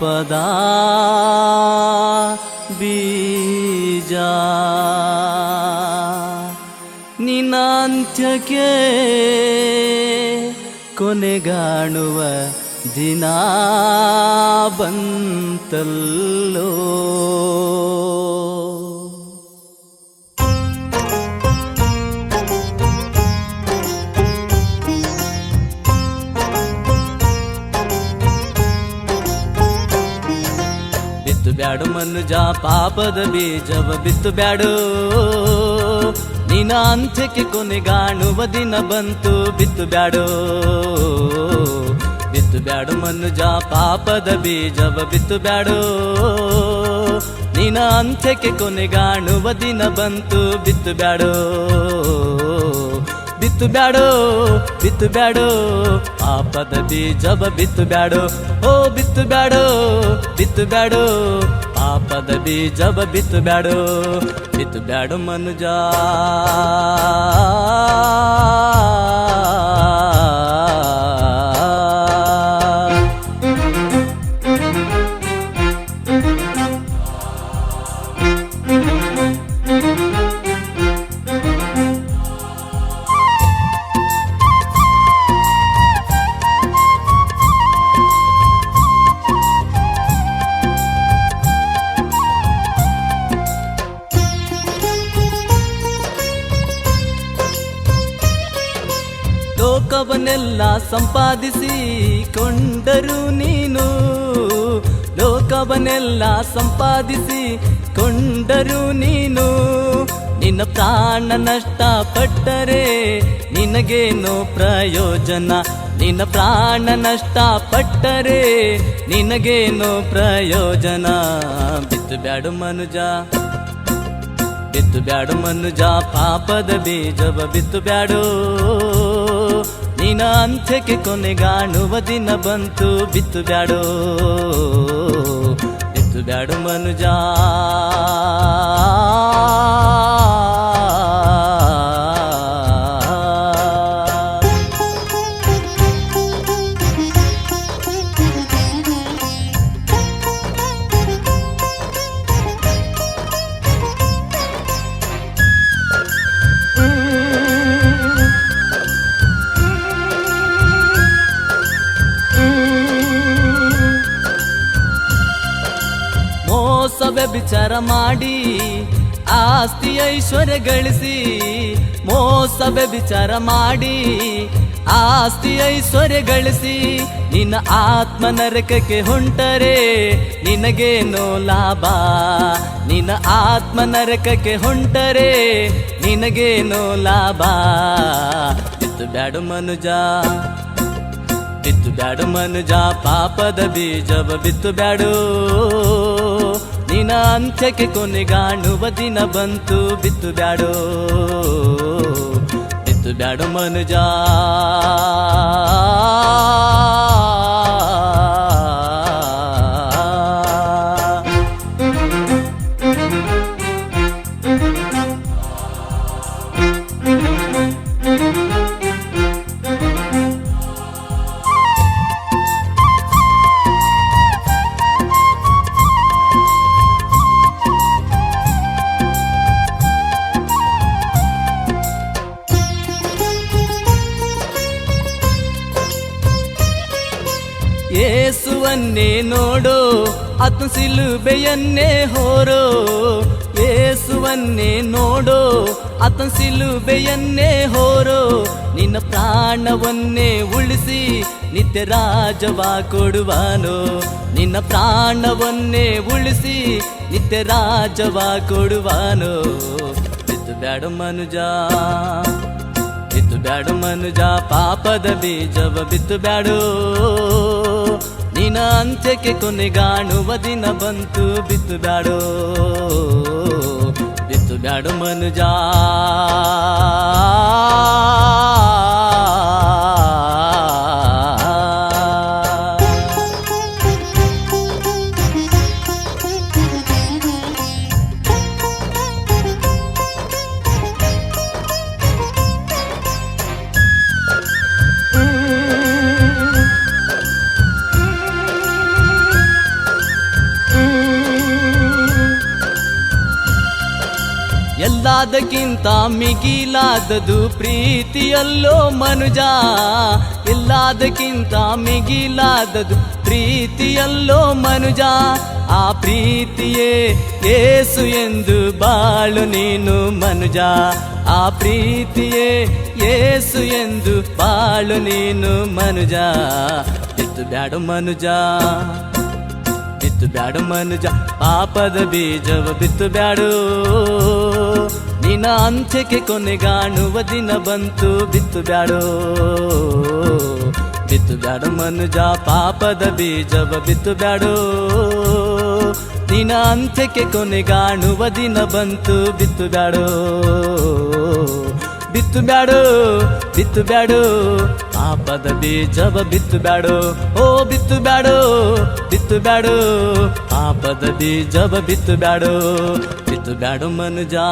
ಪಾಪದ ಬೀಜ. ನಿನ್ನ ಅಂತ್ಯಕ್ಕೆ ಕೊನೆಗಾಣುವ ದಿನ ಬಂತಲ್ಲೋ. ಬ್ಯಾಡು ಮನುಜ, ಪಾಪದ ಬೀಜವ ಬಿತ್ತು ಬ್ಯಾಡು. ನಿನ್ನ ಅಂತ್ಯಕ್ಕೆ ಕೊನೆಗಾಣುವ ದಿನ ಬಂತು, ಬಿತ್ತು ಬ್ಯಾಡು. ಬಿತ್ತು ಬ್ಯಾಡು ಮನುಜ, ಪಾಪದ ಬೀಜವ ಬಿತ್ತು ಬ್ಯಾಡು. ನಿನ್ನ ಅಂತ್ಯಕ್ಕೆ ಕೊನೆಗಾಣುವ ದಿನ ಬಂತು, ಬಿತ್ತು ಬ್ಯಾಡು. ಬಿತ್ತು ಬ್ಯಾಡೋ ಬಿತ್ತು ಬ್ಯಾಡೋ. ಪಾಪದ ಬೀಜವ ಬಿತ್ತು ಬ್ಯಾಡೋ, ಓ ಬಿತ್ತು ಬ್ಯಾಡೋ ಬಿತ್ತು ಬ್ಯಾಡೋ. ಪಾಪದ ಬೀಜವ ಬಿತ್ತು ಬ್ಯಾಡೋ ಬಿತ್ತು ಬ್ಯಾಡೋ ಮನುಜ. ಲೋಕವನ್ನೆಲ್ಲ ಸಂಪಾದಿಸಿ ಕೊಂಡರು ನೀನು. ಲೋಕವನ್ನೆಲ್ಲ ಸಂಪಾದಿಸಿ ಕೊಂಡರು ನೀನು. ನಿನ್ನ ಪ್ರಾಣ ನಷ್ಟ ಪಟ್ಟರೆ ನಿನಗೇನೋ ಪ್ರಯೋಜನ? ನಿನ್ನ ಪ್ರಾಣ ನಷ್ಟ ಪಟ್ಟರೆ ನಿನಗೇನೋ ಪ್ರಯೋಜನ? ಬಿತ್ತು ಬ್ಯಾಡು ಮನುಜ, ಬಿತ್ತು ಬ್ಯಾಡು ಮನುಜ. ಪಾಪದ ಬೀಜವ ಬಿತ್ತು ಬ್ಯಾಡು. ನಿನ್ನ ಅಂತ್ಯಕ್ಕೆ ಕೊನೆಗಾಣುವ ದಿನ ಬಂತು ಬಿತ್ತು ಬ್ಯಾಡೋ ಬಿತ್ತು ಬ್ಯಾಡು ಮನುಜ. ಮೋಸ ವಿಚಾರ ಮಾಡಿ, ಆಸ್ತಿ ಐಶ್ವರ್ಯ ಗಳಿಸಿ ಮೋಸವೆ ವಿಚಾರ ಮಾಡಿ, ಆಸ್ತಿ ಐಶ್ವರ್ಯ ಗಳಿಸಿ ನಿನ್ನ ಆತ್ಮ ನರಕಕ್ಕೆ ಹೊಂಟರೆ ನಿನಗೇನು ಲಾಭ? ನಿನ್ನ ಆತ್ಮ ನರಕಕ್ಕೆ ಹೊಂಟರೆ ನಿನಗೇನು ಲಾಭ? ಬಿತ್ತು ಬ್ಯಾಡು ಮನುಜ, ಬಿತ್ತು ಬ್ಯಾಡು ಮನುಜ, ಪಾಪದ ಬೀಜವ ಬಿತ್ತು ಬ್ಯಾಡು. ನಿನ್ನ ಅಂತ್ಯಕ್ಕೆ ಕೊನೆಗಾಣುವ ದಿನ ಬಂತು ಬಿತ್ತು ಬ್ಯಾಡೋ ಬಿತ್ತು ಬ್ಯಾಡೋ ಮನುಜ. ಯೇಸುವನ್ನೇ ನೋಡೋ ಆತನ ಸಿಲುಬೆಯನ್ನೇ ಹೋರೋ. ಯೇಸುವನ್ನೇ ನೋಡೋ ಅತ ಸಿಲುಬೆಯನ್ನೇ ಹೋರೋ. ನಿನ್ನ ಪ್ರಾಣವನ್ನೇ ಉಳಿಸಿ ನಿತ್ಯ ರಾಜವ ಕೊಡುವಾನೋ. ನಿನ್ನ ಪ್ರಾಣವನ್ನೇ ಉಳಿಸಿ ನಿತ್ಯ ರಾಜವ ಕೊಡುವಾನೋ. ಬಿದ್ದು ಬ್ಯಾಡ ಮನುಜ ಬಿತ್ತು ಬ್ಯಾಡು ಮನುಜ. ಪಾಪದ ಬೀಜವ ಬಿತ್ತು ಬ್ಯಾಡು. ನಿನ್ನ ಅಂತ್ಯಕ್ಕೆ ಕೊನೆಗಾಣುವ ದಿನ ಬಂತು ಬಿತ್ತು ಬ್ಯಾಡೋ ಬಿತ್ತು ಬ್ಯಾಡು ಮನುಜ. ಎಲ್ಲದಕ್ಕಿಂತ ಮಿಗಿಲಾದದು ಪ್ರೀತಿಯಲ್ಲೋ ಮನುಜ. ಎಲ್ಲದಕ್ಕಿಂತ ಮಿಗಿಲಾದದು ಪ್ರೀತಿಯಲ್ಲೋ ಮನುಜ. ಆ ಪ್ರೀತಿಯೇ ಏಸು ಎಂದು ಬಾಳು ನೀನು ಮನುಜ. ಆ ಪ್ರೀತಿಯೇ ಏಸು ಎಂದು ಬಾಳು ನೀನು ಮನುಜ. ಬಿತ್ತು ಬ್ಯಾಡು ಮನುಜ. ಬಿತ್ತು ಬ್ಯಾಡು ಮನುಜ. ಪಾಪದ ಬೀಜವ ಬಿತ್ತು ಬ್ಯಾಡು. ನಿನ್ನ ಅಂತ್ಯಕ್ಕೆ ಕೊನೆಗಾಣುವ ದಿನ ಬಂತು, ಬಿತ್ತು ಬ್ಯಾಡೋ. ಬಿತ್ತು ಬ್ಯಾಡು ಮನುಜ, ಪಾಪದ ಬೀಜವ ಬಿತ್ತು ಬ್ಯಾಡೋ. ದಿನ ಅಂತ್ಯಕ್ಕೆ ಕೊನೆಗಾಣುವ ದಿನ ಬಂತು, ಬಿತ್ತು ಬ್ಯಾಡೋ. ಬಿತ್ತು ಬ್ಯಾಡೋ ಬಿತ್ತು ಬ್ಯಾಡೋ. ಪಾಪದ ಬೀಜವ ಬಿತ್ತು ಬ್ಯಾಡೋ. ಓ, ಬಿತ್ತು ಬ್ಯಾಡೋ ಬಿತ್ತು ಬ್ಯಾಡೋ. ಪಾಪದ ಬೀಜವ ಬಿತ್ತು ಬ್ಯಾಡು. முதுகடுமனுஜா